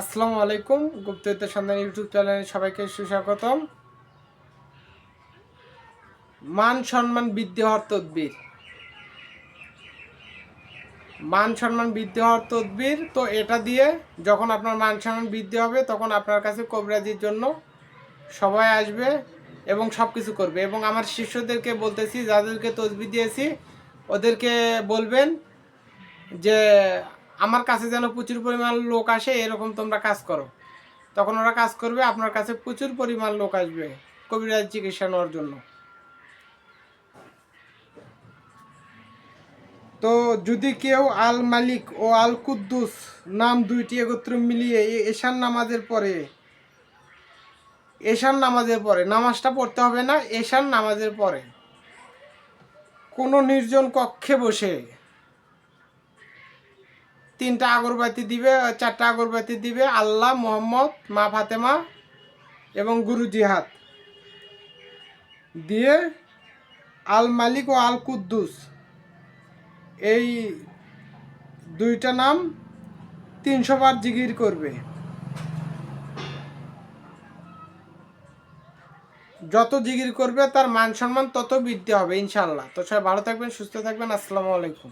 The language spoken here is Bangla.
আসসালামু আলাইকুম গুপ্তবিদ্যা সন্ধান ইউটিউব চ্যানেলে সবাইকে সুস্বাগতম। মান সম্মান বৃদ্ধি হওয়ার তদবির। মান সম্মান বৃদ্ধি হওয়ার তদবির, তো এটা দিয়ে যখন আপনার মান সম্মান বৃদ্ধি হবে, তখন আপনার কাছে কবিরাজির জন্য সবাই আসবে এবং সব কিছু করবে। এবং আমার শিষ্যদেরকে বলতেছি, যাদেরকে তসবি দিয়েছি, ওদেরকে বলবেন যে আমার কাছে যেন প্রচুর পরিমাণ লোক আসে, এরকম তোমরা কাজ করো। তখন ওরা কাজ করবে, আপনার কাছে প্রচুর পরিমাণ লোক আসবে কবিরাজ চিকিৎসা নেওয়ার জন্য। তো যদি কেউ আল মালিক ও আল কুদ্দুস নাম দুইটি একত্র মিলিয়ে এশান নামাজের পরে এশান নামাজের পরে, নামাজটা পড়তে হবে না এশান নামাজের পরে, কোনো নির্জন কক্ষে বসে তিনটা আগরবাতি দিবে, চারটা আগরবাতি দিবে, আল্লাহ, মোহাম্মদ, মা ফাতেমা এবং গুরু জিহাদ। দিয়ে আল মালিক ও আল কুদ্দুস। এই দুইটা নাম তিনশো বার জিগির করবে। যত জিগির করবে, তার মান সম্মান তত বৃদ্ধি হবে ইনশাল্লাহ তো সবাই ভালো থাকবেন, সুস্থ থাকবেন, আসসালামু আলাইকুম।